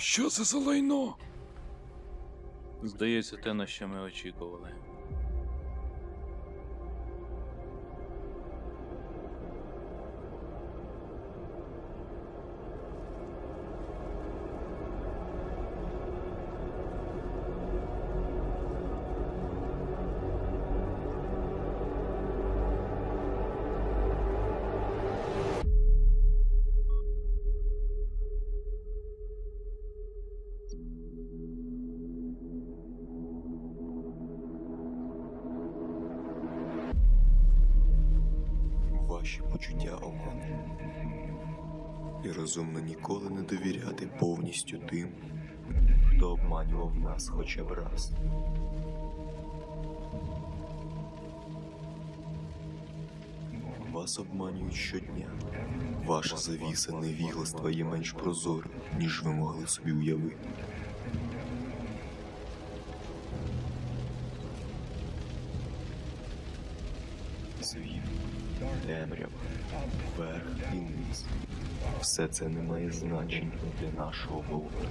Що це за лайно? Здається, те, на що ми очікували. Ваші почуття обману. І розумно ніколи не довіряти повністю тим, хто обманював нас хоча б раз. Вас обманюють щодня. Ваша завіса невігластва є менш прозорою, ніж ви могли собі уявити. Світ, темрява, верх і низ. Все це не має значення для нашого болота.